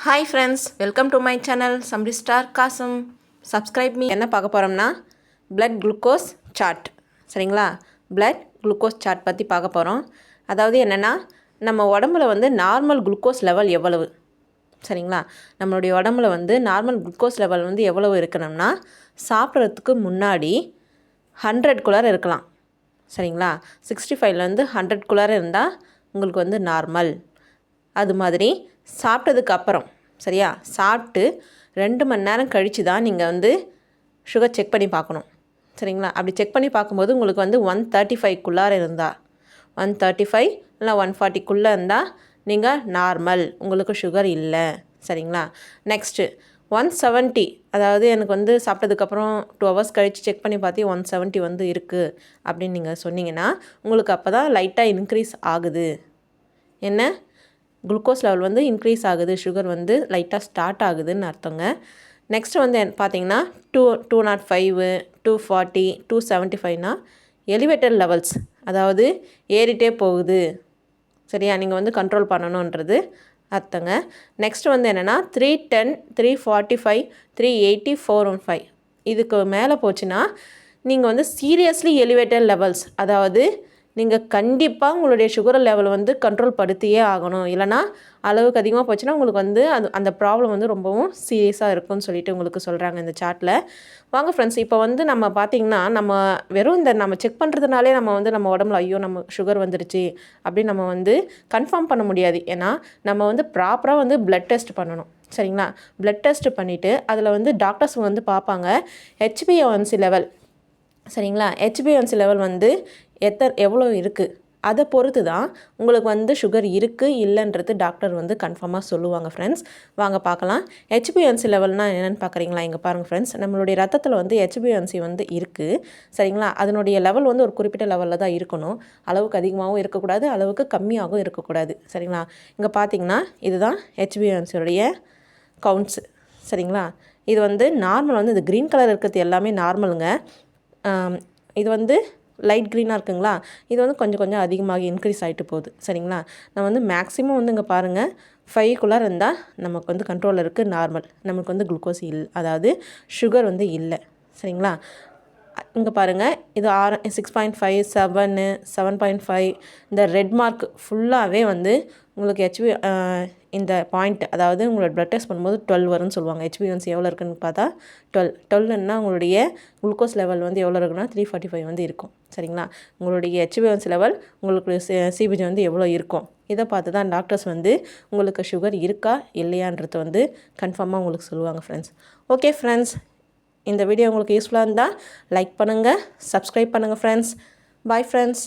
Hi friends welcome to my channel சம்ரி star காசம் subscribe me என்ன பார்க்க போகிறோம்னா பிளட் குளுக்கோஸ் சார்ட் சரிங்களா? பிளட் குளுக்கோஸ் சார்ட் பற்றி பார்க்க போகிறோம் அதாவது என்னென்னா நம்ம உடம்புல வந்து நார்மல் குளுக்கோஸ் லெவல் எவ்வளவு? சரிங்களா? நம்மளுடைய உடம்புல வந்து நார்மல் குளுக்கோஸ் லெவல் வந்து எவ்வளவு இருக்கணும்னா சாப்பிட்றதுக்கு முன்னாடி ஹண்ட்ரட்குள்ளார இருக்கலாம். சரிங்களா? சிக்ஸ்டி ஃபைவ்லேருந்து ஹண்ட்ரட்குள்ளார இருந்தால் உங்களுக்கு வந்து நார்மல் அது மாதிரி சாப்பிட்டதுக்கு அப்புறம் சரியா? சாப்பிட்டு ரெண்டு மணி நேரம் கழித்து தான் நீங்கள் வந்து சுகர் செக் பண்ணி பார்க்கணும். சரிங்களா? அப்படி செக் பண்ணி பார்க்கும்போது உங்களுக்கு வந்து ஒன் தேர்ட்டி ஃபைவ்க்குள்ளார இருந்தால் ஒன் தேர்ட்டி ஃபைவ் இல்லை ஒன் ஃபார்ட்டிக்குள்ளே இருந்தால் நீங்கள் நார்மல் உங்களுக்கு சுகர் இல்லை. சரிங்களா? நெக்ஸ்ட்டு ஒன் செவன்ட்டி அதாவது எனக்கு வந்து சாப்பிட்டதுக்கப்புறம் டூ ஹவர்ஸ் கழித்து செக் பண்ணி பார்த்து ஒன் செவன்ட்டி வந்து இருக்குது அப்படின்னு நீங்கள் சொன்னீங்கன்னா உங்களுக்கு அப்போ தான் லைட்டாக இன்க்ரீஸ் ஆகுது. என்ன? குளுக்கோஸ் லெவல் வந்து இன்க்ரீஸ் ஆகுது சுகர் வந்து லைட்டாக ஸ்டார்ட் ஆகுதுன்னு அர்த்தங்க. நெக்ஸ்ட் வந்து என் பார்த்தீங்கன்னா two two not five two forty two seventy ஃபைவ்னா elevated levels. அதாவது ஏறிட்டே போகுது. சரியா? நீங்கள் வந்து கண்ட்ரோல் பண்ணணுன்றது அர்த்தங்க. நெக்ஸ்ட் வந்து என்னென்னா three ten three forty five three eighty four one five. இதுக்கு மேலே போச்சுன்னா நீங்கள் வந்து சீரியஸ்லி எலிவேட்டட் லெவல்ஸ். அதாவது நீங்கள் கண்டிப்பாக உங்களுடைய சுகர் லெவல் வந்து கண்ட்ரோல் படுத்தியே ஆகணும். இல்லைனா அளவுக்கு அதிகமாக போச்சுன்னா உங்களுக்கு வந்து அது அந்த ப்ராப்ளம் வந்து ரொம்பவும் சீரியஸாக இருக்கும்னு சொல்லிட்டு உங்களுக்கு சொல்கிறாங்க இந்த சார்ட்டில் வாங்க ஃப்ரெண்ட்ஸ் இப்போ வந்து நம்ம பார்த்திங்கன்னா நம்ம வெறும் இந்த நம்ம செக் பண்ணுறதுனாலே நம்ம வந்து நம்ம உடம்புல ஐயோ நம்ம சுகர் வந்துருச்சு அப்படின்னு நம்ம வந்து கன்ஃபார்ம் பண்ண முடியாது. ஏன்னா நம்ம வந்து ப்ராப்பராக வந்து ப்ளட் டெஸ்ட் பண்ணணும். சரிங்களா? ப்ளட் டெஸ்ட் பண்ணிவிட்டு அதில் வந்து டாக்டர்ஸ் வந்து பார்ப்பாங்க ஹெச்பிஎன்சி லெவல் சரிங்களா? ஹெச்பிஎன்சி லெவல் வந்து எத்தர் எவ்வளோ இருக்குது அதை பொறுத்து தான் உங்களுக்கு வந்து சுகர் இருக்குது இல்லைன்றது டாக்டர் வந்து கன்ஃபார்மாக சொல்லுவாங்க ஃப்ரெண்ட்ஸ் வாங்க பார்க்கலாம். ஹெச்பிஎன்சி லெவல்னால் என்னென்னு பார்க்குறீங்களா? இங்கே பாருங்கள் ஃப்ரெண்ட்ஸ் நம்மளுடைய ரத்தத்தில் வந்து ஹெச்பிஎன்சி வந்து இருக்குது சரிங்களா? அதனுடைய லெவல் வந்து ஒரு குறிப்பிட்ட லெவலில் தான் இருக்கணும். அளவுக்கு அதிகமாகவும் இருக்கக்கூடாது அளவுக்கு கம்மியாகவும் இருக்கக்கூடாது. சரிங்களா? இங்கே பார்த்தீங்கன்னா இதுதான் ஹெச்பிஎன்சியோடைய கவுண்ட்ஸு சரிங்களா? இது வந்து நார்மல் வந்து இந்த க்ரீன் கலர் இருக்கிறது எல்லாமே நார்மலுங்க இது வந்து லைட் க்ரீனாக இருக்குங்களா? இது வந்து கொஞ்சம் கொஞ்சம் அதிகமாக இன்க்ரீஸ் ஆகிட்டு போகுது. சரிங்களா? நான் வந்து மேக்ஸிமம் வந்து இங்கே பாருங்கள் ஃபைவ்க்குள்ளார இருந்தால் நமக்கு வந்து கண்ட்ரோலில் இருக்குது நார்மல் நமக்கு வந்து குளுக்கோஸ் இல் அதாவது சுகர் வந்து இல்லை. சரிங்களா? இங்கே பாருங்கள் இது ஆர six point five seven seven point five இந்த ரெட் மார்க் ஃபுல்லாகவே வந்து உங்களுக்கு ஹெச்பி uh, இந்த பாயிண்ட் அதாவது உங்களோட ப்ளட் டெஸ்ட் பண்ணும்போது டுவெல் வரும்னு சொல்லுவாங்க. ஹெச்பிஎன்சி எவ்வளோ இருக்குன்னு பார்த்தா டுவெல் டுவெல்னா உங்களுடைய குளுக்கோஸ் லெவல் வந்து எவ்வளோ இருக்குன்னா த்ரீ ஃபார்ட்டி ஃபைவ் வந்து இருக்கும். சரிங்களா? உங்களுடைய ஹெச்பிஎன்சி லெவல் உங்களுக்கு சிபிஜி வந்து எவ்வளோ இருக்கும்? இதை பார்த்து தான் டாக்டர்ஸ் வந்து உங்களுக்கு சுகர் இருக்கா இல்லையான்றது வந்து கன்ஃபார்மாக உங்களுக்கு சொல்லுவாங்க ஃப்ரெண்ட்ஸ் ஓகே ஃப்ரெண்ட்ஸ் இந்த வீடியோ உங்களுக்கு யூஸ்ஃபுல்லாக இருந்தால் லைக் பண்ணுங்கள் சப்ஸ்கிரைப் பண்ணுங்கள் ஃப்ரெண்ட்ஸ் பாய் ஃப்ரெண்ட்ஸ்